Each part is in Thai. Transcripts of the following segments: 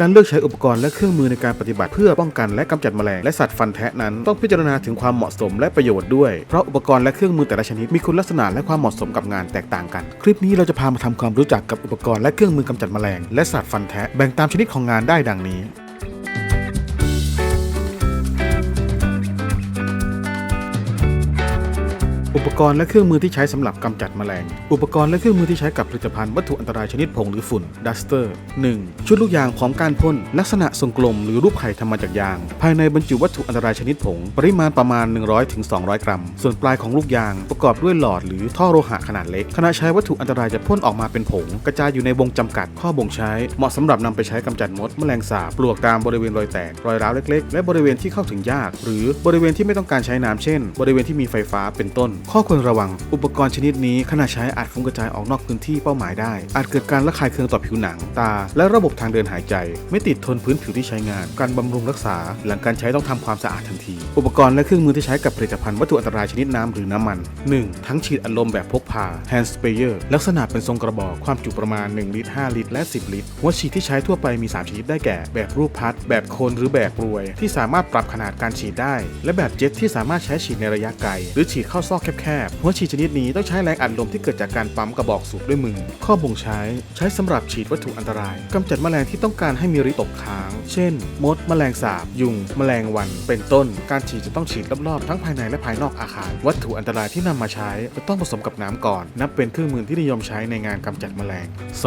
การเลือกใช้อุปกรณ์และเครื่องมือในการปฏิบัติเพื่อป้องกันและกำจัดแมลงและสัตว์ฟันแทะนั้นต้องพิจารณาถึงความเหมาะสมและประโยชน์ด้วย เพราะอุปกรณ์และเครื่องมือแต่ละชนิดมีคุณลักษณะและความเหมาะสมกับงานแตกต่างกัน คลิปนี้เราจะพามาทำความรู้จักกับอุปกรณ์และเครื่องมือกำจัดแมลงและสัตว์ฟันแทะแบ่งตามชนิดของงานได้ดังนี้ อุปกรณ์และเครื่องมือที่ใช้สำหรับกำจัดแมลง อุปกรณ์และเครื่องมือที่ใช้กับผลิตภัณฑ์วัตถุอันตรายชนิดผงหรือฝุ่นดัสเตอร์ 1. ชุดลูกยางพร้อมการพ่นลักษณะทรงกลมหรือรูปไข่ทำมาจากยาง ภายในบรรจุวัตถุอันตรายชนิดผง ปริมาณประมาณ 100-200ถึง200กรัม ส่วนปลายของลูกยางประกอบด้วยหลอดหรือท่อโลหะขนาดเล็กขณะใช้วัตถุอันตรายจะพ่นออกมาเป็นผง กระจายอยู่ในวงจำกัดข้อบ่งใช้ เหมาะสำหรับนำไปใช้กำจัดมด แมลงสาบปลวกตามบริเวณรอยแตกรอยร้าวเล็ก ๆ และบริเวณที่เข้าถึงยาก หรือบริเวณที่ไม่ต้องการใช้น้ำเช่น บริเวณที่มีไฟฟ้าเป็นต้นข้อควรระวัง อุปกรณ์ชนิดนี้ขณะใช้อาจฟุ้งกระจายออกนอกพื้นที่เป้าหมายได้ อาจเกิดการระคายเคืองต่อผิวหนัง ตา และระบบทางเดินหายใจ ไม่ติดทนพื้นผิวที่ใช้งาน การบำรุงรักษา หลังการใช้ต้องทำความสะอาดทันที อุปกรณ์และเครื่องมือที่ใช้กับผลิตภัณฑ์วัตถุอันตรายชนิดน้ำหรือน้ำมัน 1. ทั้งฉีดอัดลมแบบพกพา hand sprayer ลักษณะเป็นทรงกระบอกความจุประมาณ 1 ลิตร 5 ลิตร และ 10 ลิตร หัวฉีดที่ใช้ทั่วไปมี 3 ชนิดได้แก่ แบบรูปพัด แบบโคนหรือแบบกรวย ที่สามารถปรับขนาดการฉีดได้ และแบบเจ็ตที่สามารถใช้ฉีดในระยะไกล หรือฉีดเข้าซอกแคบๆหัวฉีดชนิดนี้ต้องใช้แรงอัดลมที่เกิดจากการปั๊มกระบอกสูบด้วยมือ ข้อบ่งใช้ใช้สำหรับฉีดวัตถุอันตรายกำจัดแมลงที่ต้องการให้มีฤทธิ์ตกค้าง เช่น มด แมลงสาบ ยุง แมลงวัน เป็นต้น การฉีดจะต้องฉีดรอบๆ ทั้งภายในและภายนอกอาคาร วัตถุอันตรายที่นำมาใช้จะต้องผสมกับน้ำก่อน นับเป็นเครื่องมือที่นิยมใช้ในงานกำจัดแมลง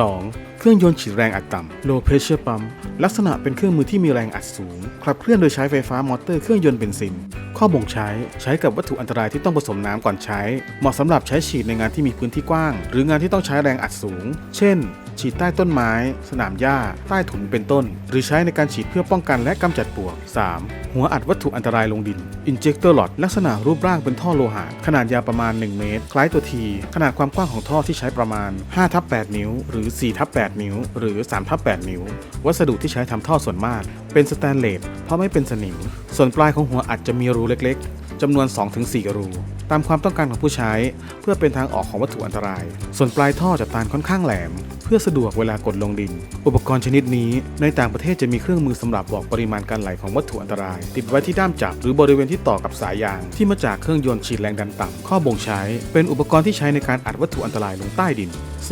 2. เครื่องยนต์ฉีดแรงอัดต่ำ low pressure pump ลักษณะเป็นเครื่องมือที่มีแรงอัดสูง ขับเคลื่อนโดยใช้ไฟฟ้ามอเตอร์เครื่องยนต์เบนซิน ข้อบ่งใช้ใช้กับวัตถุอันตรายที่ต้องผสมน้ำก่อนใช้ เหมาะสำหรับใช้ฉีดในงานที่มีพื้นที่กว้าง หรืองานที่ต้องใช้แรงอัดสูง เช่น ฉีดใต้ต้นไม้ สนามหญ้า ใต้ถุนเป็นต้น หรือใช้ในการฉีดเพื่อป้องกันและกำจัดปลวก 3. หัวอัดวัตถุอันตรายลงดิน injector lot ลักษณะรูปร่างเป็นท่อโลหะ ขนาดยาวประมาณ 1 เมตร คล้ายตัวที ขนาดความกว้างของท่อที่ใช้ประมาณ5ทับ8นิ้ว หรือ4ทับ8นิ้ว หรือ3ทับ8นิ้ว วัสดุที่ใช้ทำท่อส่วนมาก เป็นสแตนเลสเพราะไม่เป็นสนิม ส่วนปลายของหัวอัดจะมีรูเล็กๆ จำนวน 2-4 รู ตามความต้องการของผู้ใช้ เพื่อเป็นทางออกของวัตถุอันตราย ส่วนปลายท่อจะตานค่อนข้างแหลม เพื่อสะดวกเวลากดลงดิน อุปกรณ์ชนิดนี้ในต่างประเทศจะมีเครื่องมือสำหรับบอกปริมาณการไหลของวัตถุอันตราย ติดไว้ที่ด้ามจับหรือบริเวณที่ต่อกับสายยาง ที่มาจากเครื่องยนต์ฉีดแรงดันต่ำข้อบ่งใช้ เป็นอุปกรณ์ที่ใช้ในการอัดวัตถุอันตรายลงใต้ดิน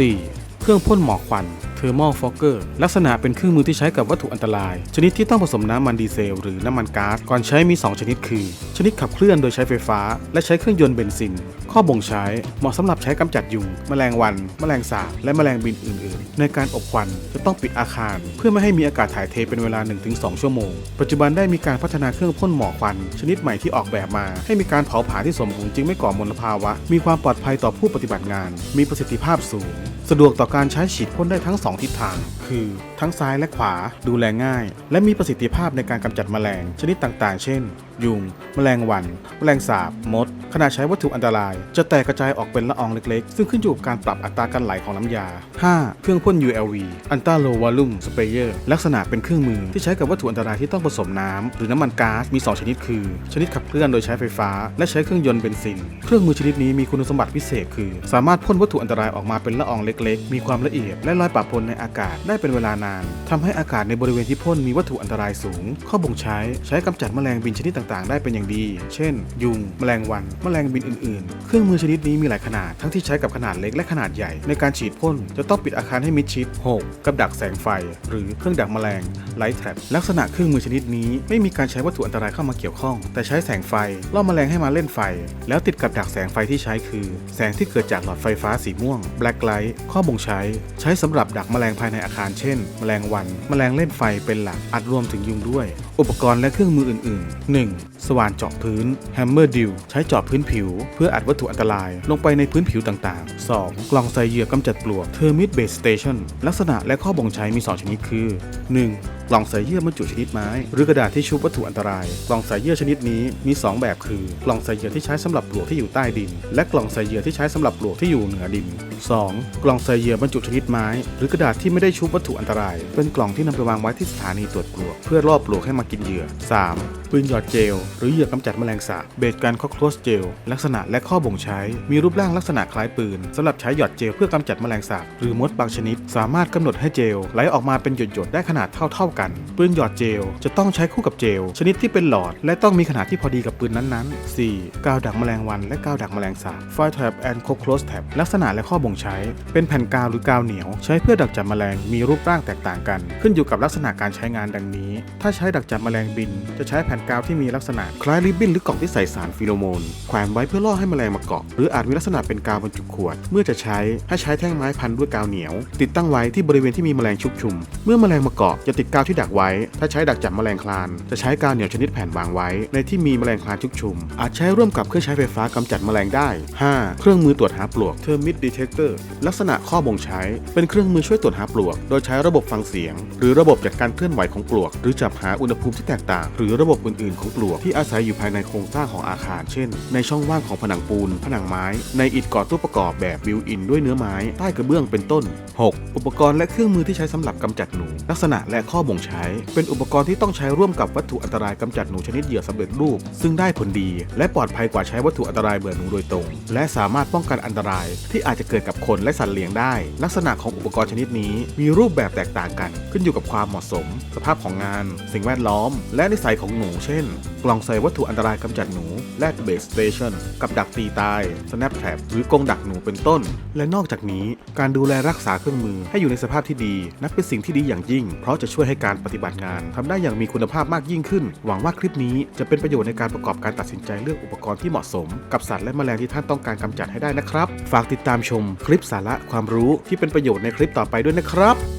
4. เครื่องพ่นหมอกควัน Thermal Fogger ลักษณะเป็นเครื่องมือที่ใช้กับวัตถุอันตราย ชนิดที่ต้องผสมน้ำมันดีเซล หรือน้ำมันก๊าซก่อนใช้มี 2 ชนิดคือ ชนิดขับเคลื่อนโดยใช้ไฟฟ้า และใช้เครื่องยนต์เบนซิน ข้อบ่งใช้เหมาะสำหรับใช้กำจัดยุง แมลงวัน แมลงสาบ และแมลงบินอื่น ๆ ในการอบควันจะต้องปิดอาคาร เพื่อไม่ให้มีอากาศถ่ายเทเป็นเวลา 1-2 ชั่วโมง ปัจจุบันได้มีการพัฒนาเครื่องพ่นหมอกควัน ชนิดใหม่ที่ออกแบบมา ให้มีการเผาผลาญที่สมบูรณ์จึงไม่ก่อมลภาวะ มีความปลอดภัยต่อผู้ปฏิบัติงาน มีประสิทธิภาพสูง สะดวกต่อการใช้ฉีดพ่นได้ทั้ง2 ทิศทาง คือทั้งซ้ายและขวาดูแลง่าย และมีประสิทธิภาพในการกำจัดแมลงชนิดต่างๆ เช่น ยุง แมลงวัน แมลงสาบ มด ขณะใช้วัตถุอันตราย จะแตกกระจายออกเป็นละอองเล็กๆ ซึ่งขึ้นอยู่กับการปรับอัตราการไหลของน้ำยา 5. เครื่องพ่น ULV Ultra Low Volume Sprayer ลักษณะเป็นเครื่องมือที่ใช้กับวัตถุอันตรายที่ต้องผสมน้ำหรือน้ำมันก๊าซมี 2 ชนิดคือ ชนิดขับเคลื่อนโดยใช้ไฟฟ้า และใช้เครื่องยนต์เบนซิน เครื่องมือชนิดนี้มีคุณสมบัติพิเศษคือ สามารถพ่นวัตถุอันตรายออกมาเป็นละอองเล็ก ๆ มีความละเอียดและลอยปะปนในอากาศได้เป็นเวลานานทำให้อากาศในบริเวณที่พ่นมีวัตถุอันตรายสูง ข้อบ่งใช้ใช้กำจัดแมลงบินชนิดต่างๆ ได้เป็นอย่างดี เช่น ยุง แมลงวัน แมลงบินอื่นๆ เครื่องมือชนิดนี้มีหลายขนาด ทั้งที่ใช้กับขนาดเล็กและขนาดใหญ่ ในการฉีดพ่นจะต้องปิดอาคารให้มิดชิด 6. กับดักแสงไฟ หรือเครื่องดักแมลง Light Trap ลักษณะเครื่องมือชนิดนี้ไม่มีการใช้วัตถุอันตรายเข้ามาเกี่ยวข้อง แต่ใช้แสงไฟล่อแมลงให้มาเล่นไฟ แล้วติดกับดักแสงไฟที่ใช้คือ แสงที่เกิดจากหลอดไฟฟ้าสีม่วง Black Light ข้อบ่งใช้ ใช้สำหรับดักแมลงภายในอาคารเช่น แมลงวัน แมลงเล่นไฟเป็นหลักอาจรวมถึงยุงด้วย อุปกรณ์และเครื่องมืออื่นๆ 1. สว่านเจาะพื้น Hammer Drill ใช้เจาะพื้นผิว เพื่ออัดวัตถุอันตรายลงไปในพื้นผิวต่างๆ 2. กล่องใส่เหยื่อกำจัดปลวก Termite Base Station ลักษณะและข้อบ่งใช้มี 2 ชนิดคือ 1. กล่องใส่เยื่อบรรจุชนิดไม้ หรือกระดาษที่ชุบวัตถุอันตราย กล่องใส่เยื่อชนิดนี้มี 2 แบบคือกล่องใส่เหยื่อที่ใช้สำหรับปลวกที่อยู่ใต้ดิน และกล่องใส่เหยื่อที่ใช้สำหรับปลวกที่อยู่เหนือดิน 2. กล่องใส่เหยื่อบรรจุชนิดไม้ หรือกระดาษที่ไม่ได้ชุบวัตถุอันตราย เป็นกล่องที่นำไปวางไว้ที่สถานีตรวจปลวก เพื่อล่อปลวกให้มากินเหยื่อ 3. ปืนหยอดเจล หรือเหยื่อกำจัดแมลงสาบเบสการคอกโครสเจล ลักษณะและข้อบ่งใช้ มีรูปร่างลักษณะคล้ายปืนสำหรับใช้หยอดเจลเพื่อกำจัดแมลงสาบหรือมดบางชนิด สามารถกำหนดให้เจลไหลออกมาเป็นหยดๆได้ขนาดเท่าๆกันปืนหยอดเจล จะต้องใช้คู่กับเจล ชนิดที่เป็นหลอด และต้องมีขนาดที่พอดีกับปืนนั้นๆ 4. กาวดักแมลงวันและกาวดักแมลงสาบ Fire Trap and Cockroach Trap ลักษณะและข้อบ่งใช้ เป็นแผ่นกาวหรือกาวเหนียว ใช้เพื่อดักจับแมลงมีรูปร่างแตกต่างกัน ขึ้นอยู่กับลักษณะการใช้งานดังนี้ ถ้าใช้ดักจับแมลงบิน จะใช้แผ่นกาวที่มีลักษณะคล้ายริบบิ้นหรือกล่องที่ใส่สารฟิโลโมนแขวนไว้เพื่อล่อให้แมลงมาเกาะหรืออาจมีลักษณะเป็นกาวบรรจุขวด เมื่อจะใช้ให้ใช้แท่งไม้พันด้วยกาวเหนียว ติดตั้งไว้ที่บริเวณที่มีแมลงชุกชุม เมื่อแมลงมาเกาะจะติดกาวที่ดักไว้ ถ้าใช้ดักจับแมลงคลาน จะใช้กาวเหนียวชนิดแผ่นวางไว้ ในที่มีแมลงคลานชุกชุม อาจใช้ร่วมกับเครื่องใช้ไฟฟ้ากำจัดแมลงได้ 5. เครื่องมือตรวจหาปลวก Termite Detector ลักษณะข้อบ่งใช้ เป็นเครื่องมือช่วยตรวจหาปลวก โดยใช้ระบบฟังเสียง หรือระบบจัดการเคลื่อนไหวของปลวก หรือจับหาอุณหภูมิที่แตกต่าง หรือระบบอื่นๆของปลวกที่อาศัยอยู่ภายในโครงสร้างของอาคาร เช่น ในช่องว่างของผนังปูน ผนังไม้ ในอิฐก่อตัวประกอบแบบบิวอินด้วยเนื้อไม้ ใต้กระเบื้องเป็นต้น 6. อุปกรณ์และเครื่องมือที่ใช้สำหรับกำจัดหนู ลักษณะและข้อบ่งใช้ เป็นอุปกรณ์ที่ต้องใช้ร่วมกับวัตถุอันตรายกำจัดหนูชนิดเหยื่อสำเร็จรูป ซึ่งได้ผลดี และปลอดภัยกว่าใช้วัตถุอันตรายเบื่อหนูโดยตรง และสามารถป้องกันอันตราย ที่อาจจะเกิดกับคนและสัตว์เลี้ยงได้ ลักษณะของอุปกรณ์ชนิดนี้ มีรูปแบบแตกต่างกัน ขึ้นอยู่กับความเหมาะสม สภาพของงาน สิ่งแวดล้อม และนิสัยของหนู เช่น กล่องใส่วัตถุอันตรายกำจัดหนูและเบสสเตชันกับดักตีตาย snap trap หรือกรงดักหนูเป็นต้น และนอกจากนี้ การดูแลรักษาเครื่องมือให้อยู่ในสภาพที่ดี นับเป็นสิ่งที่ดีอย่างยิ่ง เพราะจะช่วยให้การปฏิบัติงานทำได้อย่างมีคุณภาพมากยิ่งขึ้น หวังว่าคลิปนี้จะเป็นประโยชน์ในการประกอบการตัดสินใจเลือกอุปกรณ์ที่เหมาะสม กับสัตว์และแมลงที่ท่านต้องการกำจัดให้ได้นะครับ ฝากติดตามชมคลิปสาระความรู้ที่เป็นประโยชน์ในคลิปต่อไปด้วยนะครับ